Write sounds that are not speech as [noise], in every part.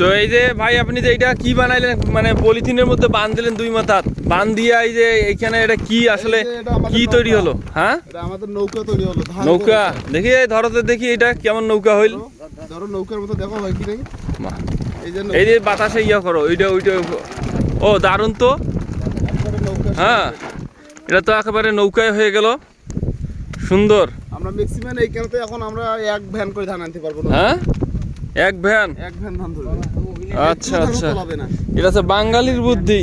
তো এই যে ভাই আপনি যে এটা কি বানাইলেন? মানে পলিথিনের মধ্যে বাঁধ দিলেন দুই মাথা বাঁধ দিয়ে এই যে এখানে এটা কি আসলে কি তৈরি হলো? হ্যাঁ? আমাদের নৌকা তৈরি হলো নৌকা? দেখি ধরো তো দেখি এটা কেমন নৌকা হইল। ধরো নৌকার মতো দেখো হয় কি নাই এই যে এই যে বাতাসে ইয়া করো ওইটা ওইটা। ও দারুণ তো। হ্যাঁ। এটা তো একেবারে নৌকায় হয়ে গেল। সুন্দর। আমরা ম্যাক্সিমাম এই এখন আমরা এক ভ্যান করে ধান আনতে পারব না। হ্যাঁ? এক ভ্যান? এক ভ্যান ধান ধরবে। আচ্ছা আচ্ছা। এটা হচ্ছে বাঙালির বুদ্ধি।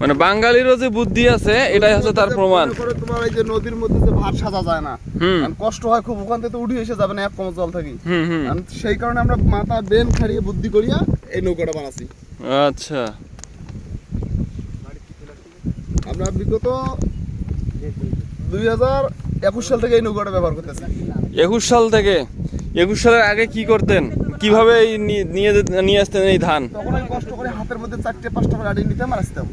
মানে বাঙালিরও যে বুদ্ধি আছে এটাই হচ্ছে তার প্রমাণ। তোমার এই যে নদীর মধ্যে যে ভাত সাজা যায় না কষ্ট হয় খুব ওখান থেকে উঠে এসে যাবে না এক কম জল থাকি। সেই কারণে আমরা মাথা বেন খাড়িয়ে বুদ্ধি করিয়া এই নৌকাটা বানাচ্ছি আচ্ছা। আমরা বিগত দুই হাজার একুশ সাল থেকে এই নৌকাটা ব্যবহার করতেছি। একুশ সাল থেকে? একুশ সালের আগে কি করতেন? কীভাবে নিয়ে নিয়ে আসতেন এই ধান? তখন আমি কষ্ট করে হাতের মধ্যে চারটে পাঁচটা করে আড়ি নিতাম আর আসতাম।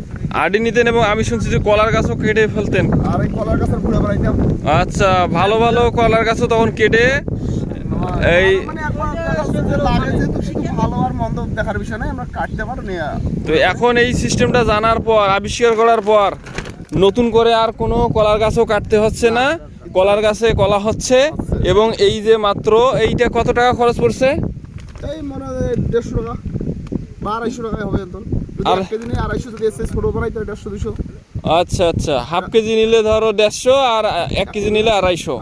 আডি নিতেন এবং আমি শুনছি যে কলার গাছও কেটে ফেলতেন। আর এই কলার গাছের ঘুরে বেড়াইতাম আচ্ছা ভালো ভালো কলার গাছও তখন কেটে এই এখন যে লাগে ভালো আর মন্দ দেখার বিষয় নাই আমরা কাটতে পারো নিয়ে তো এখন এই সিস্টেমটা জানার পর আবিষ্কার করার পর নতুন করে আর কোনো কলার গাছও কাটতে হচ্ছে না। কলার গাছে কলা হচ্ছে এবং এই যে মাত্র এইটা কত টাকা খরচ পড়ছে? দেড়শো টাকা বা আড়াইশো টাকায় হবে এখন আর- কেজি নিয়ে আড়াইশো যদি এসে ছোটো বানাই তো দেড়শো দুশো। আচ্ছা আচ্ছা। হাফ কেজি নিলে ধরো দেড়শো আর এক কেজি নিলে আড়াইশো।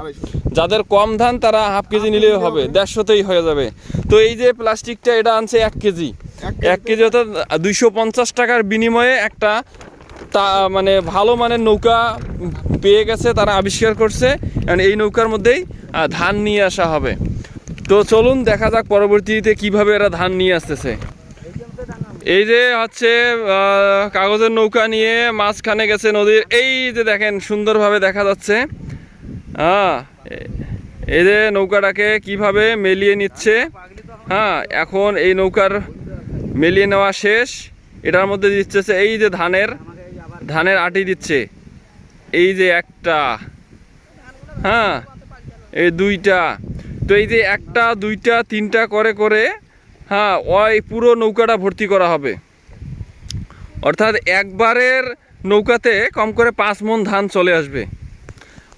যাদের কম ধান তারা হাফ কেজি নিলেও হবে। দেড়শোতেই হয়ে যাবে। তো এই যে প্লাস্টিকটা এটা আনছে এক কেজি। এক কেজি অর্থাৎ দুইশো পঞ্চাশ টাকার বিনিময়ে একটা তা মানে ভালো মানের নৌকা পেয়ে গেছে তারা আবিষ্কার করছে। এই নৌকার মধ্যেই ধান নিয়ে আসা হবে। তো চলুন দেখা যাক পরবর্তীতে কীভাবে এরা ধান নিয়ে আসতেছে। এই যে হচ্ছে কাগজের নৌকা নিয়ে মাঝখানে গেছে নদীর। এই যে দেখেন, সুন্দরভাবে দেখা যাচ্ছে। হ্যাঁ এই যে নৌকাটাকে কীভাবে মেলিয়ে নিচ্ছে। হ্যাঁ এখন এই নৌকার মেলিয়ে নেওয়া শেষ। এটার মধ্যে দিচ্ছে এই যে ধানের ধানের আটি দিচ্ছে। এই যে একটা হ্যাঁ এই দুইটা। তো এই যে একটা, দুইটা, তিনটা করে করে হ্যাঁ ওই পুরো নৌকাটা ভর্তি করা হবে। অর্থাৎ একবারের নৌকাতে কম করে পাঁচ মন ধান চলে আসবে।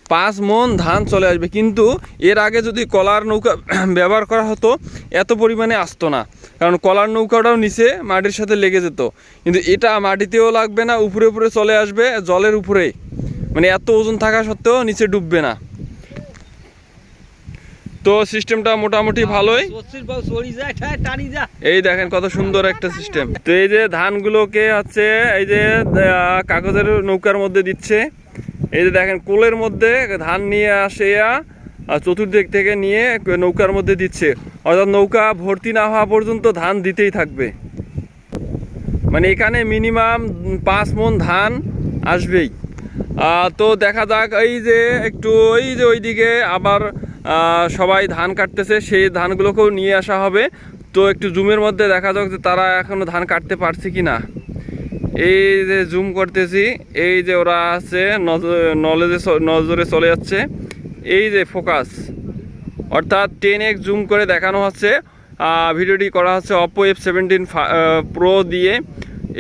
পাঁচ মন ধান চলে আসবে। কিন্তু এর আগে যদি কলার নৌকা [clears throat] ব্যবহার করা হতো, এত পরিমাণে আসতো না। কারণ কলার নৌকাটাও নিচে মাটির সাথে লেগে যেত। কিন্তু এটা মাটিতেও লাগবে না, উপরে উপরে চলে আসবে, জলের উপরে মানে এত ওজন থাকা সত্ত্বেও নিচে ডুববে না। তো সিস্টেমটা মোটামুটি ভালোই। এই দেখেন কত সুন্দর একটা সিস্টেম তো এই যে ধানগুলোকে হচ্ছে এই যে কাগজের নৌকার মধ্যে দিচ্ছে। এই যে দেখেন কোলের মধ্যে ধান নিয়ে আসে আর চতুর্দিক থেকে নিয়ে নৌকার মধ্যে দিচ্ছে। অর্থাৎ নৌকা ভর্তি না হওয়া পর্যন্ত ধান দিতেই থাকবে। মানে এখানে মিনিমাম পাঁচ মন ধান আসবেই। আহ, তো দেখা যাক এই যে একটু ওই যে ওইদিকে আবার সবাই ধান কাটতেছে, সেই ধানগুলোকেও নিয়ে আসা হবে। তো একটু জুমের মধ্যে দেখা যাক যে তারা এখনও ধান কাটতে পারছে কি না এই যে জুম করতেছি, এই যে ওরা আছে নলেজে নজরে চলে যাচ্ছে। এই যে ফোকাস, অর্থাৎ টেন এক জুম করে দেখানো হচ্ছে। ভিডিওটি করা হচ্ছে অপো এফ সেভেন্টিন প্রো দিয়ে।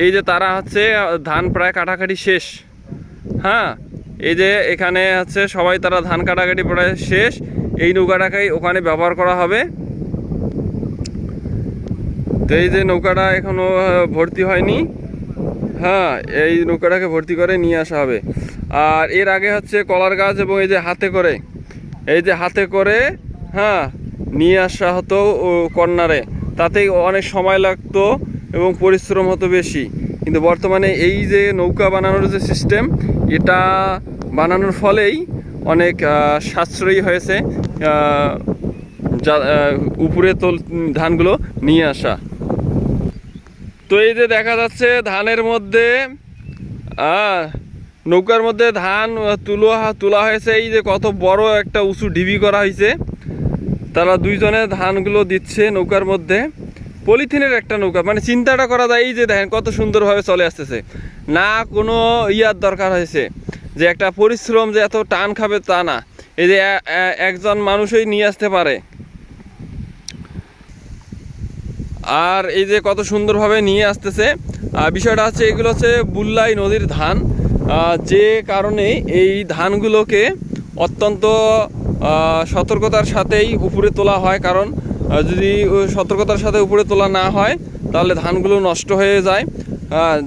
এই যে তারা হচ্ছে, ধান প্রায় কাটাকাটি শেষ। হ্যাঁ এই যে এখানে হচ্ছে সবাই তারা ধান কাটাকাটি প্রায় শেষ। এই নৌকাটাকেই ওখানে ব্যবহার করা হবে। তো এই যে নৌকাটা এখনও আহ, ভর্তি হয়নি। হ্যাঁ এই নৌকাটাকে ভর্তি করে নিয়ে আসা হবে। আর এর আগে হচ্ছে কলার গাছ এবং এই যে হাতে করে এই যে হাতে করে হ্যাঁ নিয়ে আসা হতো কর্নারে তাতেই অনেক সময় লাগতো এবং পরিশ্রম হতো বেশি। কিন্তু বর্তমানে এই যে নৌকা বানানোর যে সিস্টেম এটা বানানোর ফলেই অনেক সাশ্রয়ী হয়েছে যা- উপরে তোল ধানগুলো নিয়ে আসা। তো এই যে দেখা যাচ্ছে ধানের মধ্যে নৌকার মধ্যে ধান তুলো, তোলা হয়েছে। এই যে কত বড় একটা উঁচু ঢিবি করা হয়েছে। তারা দুইজনে ধানগুলো দিচ্ছে নৌকার মধ্যে। পলিথিনের একটা নৌকা মানে চিন্তাটা করা যায়, এই যে দেখেন কত সুন্দরভাবে চলে আসতেছে। না কোনো ইয়ার দরকার হয়েছে। যে একটা পরিশ্রম যে এত টান খাবে তা না। এই যে একজন মানুষই নিয়ে আসতে পারে। আর এই যে কত সুন্দরভাবে নিয়ে আসতেছে। বিষয়টা হচ্ছে, এগুলো হচ্ছে বুল্লাই নদীর ধান। যে কারণে এই ধানগুলোকে অত্যন্ত সতর্কতার সাথেই উপরে তোলা হয়। কারণ যদি সতর্কতার সাথে উপরে তোলা না হয়, তাহলে ধানগুলো নষ্ট হয়ে যায়।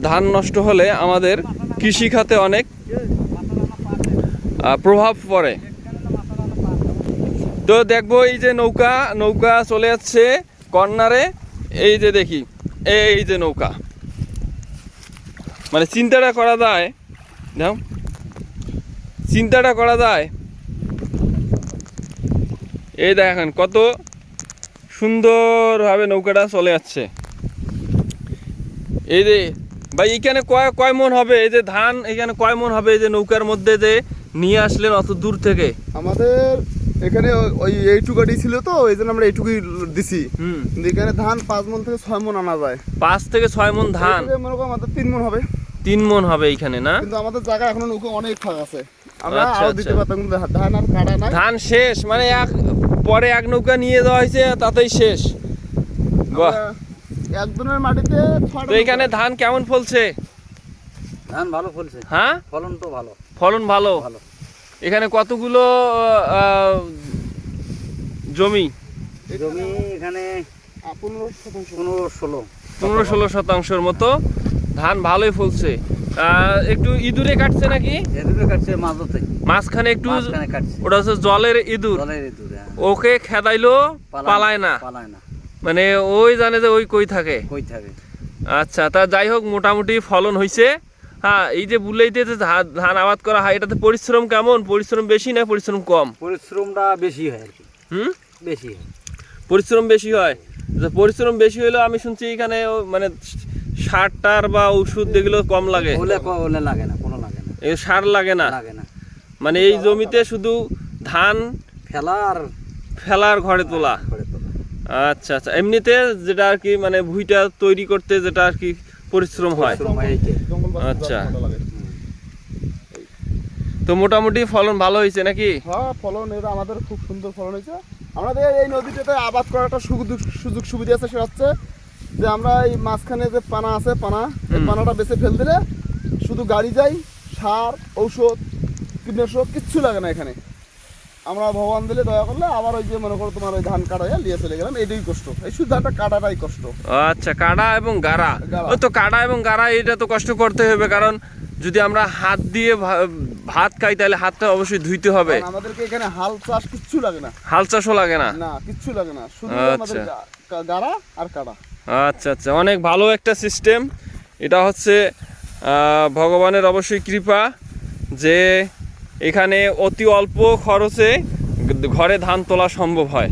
ধান নষ্ট হলে আমাদের কৃষি খাতে অনেক প্রভাব পড়ে। তো দেখব এই যে নৌকা নৌকা চলে যাচ্ছে কর্নারে। এই যে দেখি, এই যে নৌকা। মানে চিন্তাটা করা যায়, দেখো। চিন্তাটা করা যায়। এই দেখেন কত সুন্দরভাবে নৌকাটা চলে যাচ্ছে। এই যে, ভাই, এখানে কয় কয় মন হবে? এই যে ধান, এখানে কয় মন হবে? এই যে নৌকার মধ্যে যে নিয়ে আসলেন অত দূর থেকে? আমাদের এখানে ওই- ওই এইটুকাটি ছিল তো এই জন্য আমরা এইটুকুই দিছি। হুম। কিন্তু এখানে ধান পাঁচ মন থেকে ছয় মন আনা যায়। পাঁচ থেকে ছয় মন ধান? মনে করো আমাদের তিন মন হবে। তিন মন হবে এইখানে না? কিন্তু আমাদের জায়গা এখন নৌকো অনেক ফাঁক আছে। আমরা আচ্ছা, আরও আচ্ছা। দিতে পারতাম কিন্তু ধান আর কাটা নাই। ধান শেষ মানে এক পরে এক নৌকা নিয়ে যাওয়া হয়েছে তাতেই শেষ। বাহ। মাটিতে তো এখানে ধান কেমন ফলছে? ধান ভালো ফলছে। হ্যাঁ? ফলন তো ভালো। ফলন ভালো? ভালো। এখানে কতগুলো জমি? জমি এখানে পনেরো ষোলো। পনেরো ষোলো শতাংশের মতো। ধান ভালোই ফলছে। একটু ইঁদুরে কাটছে নাকি? এদিকে কাটছে মাঝতে। মাঝখানে একটু কাটছে। ওটা হচ্ছে জলের ইঁদুর। জলের ওকে খেদাইলো পালায় না পালায় না। মানে ওই জানে যে ওই কই থাকে। কই থাকে। আচ্ছা তা যাই হোক মোটামুটি ফলন হয়েছে হ্যাঁ এই যে বুলাইতে ধান আবাদ করা হয় এটাতে পরিশ্রম কেমন? পরিশ্রম বেশি না পরিশ্রম কম? পরিশ্রমটা বেশি হয় আর কি। হুম? বেশি হয়। পরিশ্রম বেশি হয়? যে পরিশ্রম বেশি হলেও আমি শুনছি এখানে মানে সার টার বা ওষুধ এগুলো কম লাগে। ওলে লাগে না কোনো লাগে না। এ সার লাগে না? লাগে না। মানে এই জমিতে শুধু ধান ফেলার ফেলার ঘরে তোলা। আচ্ছা আচ্ছা এমনিতে যেটা আর কি মানে ভুইটা তৈরি করতে যেটা আর কি পরিশ্রম হয়। আচ্ছা। তো মোটামুটি ফলন ভালো হয়েছে নাকি? হ্যাঁ ফলন এটা আমাদের খুব সুন্দর ফলন হয়েছে। আমাদের এই নদীটাতে আবাদ করার একটা সুযোগ সুযোগ সুবিধা আছে সেটা হচ্ছে যে আমরা এই মাঝখানে যে পানা আছে পানা এই পানাটা বেছে ফেল দিলে শুধু গাড়ি যাই সার ঔষধ কীটনাশক কিচ্ছু লাগে না এখানে। আমরা ভগবান দিলে দয়া করলে আবার ওই যে মনে করো তোমার ওই ধান কাটাইয়া নিয়ে চলে গেলাম এটাই কষ্ট। এই শুধু ধানটা কাটাটাই কষ্ট। আচ্ছা কাটা এবং গাড়া। ওই তো কাটা এবং গাড়া এটা তো কষ্ট করতে হবে কারণ যদি আমরা হাত দিয়ে ভাত খাই তাহলে হাতটা অবশ্যই ধুইতে হবে। আমাদেরকে এখানে হাল চাষ কিচ্ছু লাগে না। হাল চাষও লাগে না? না কিচ্ছু লাগে না। শুধু আচ্ছা। আমাদের গা- গাড়া আর কাটা। আচ্ছা আচ্ছা অনেক ভালো একটা সিস্টেম এটা হচ্ছে ভগবানের অবশ্যই কৃপা যে এখানে অতি অল্প খরচে ঘরে ধান তোলা সম্ভব হয়।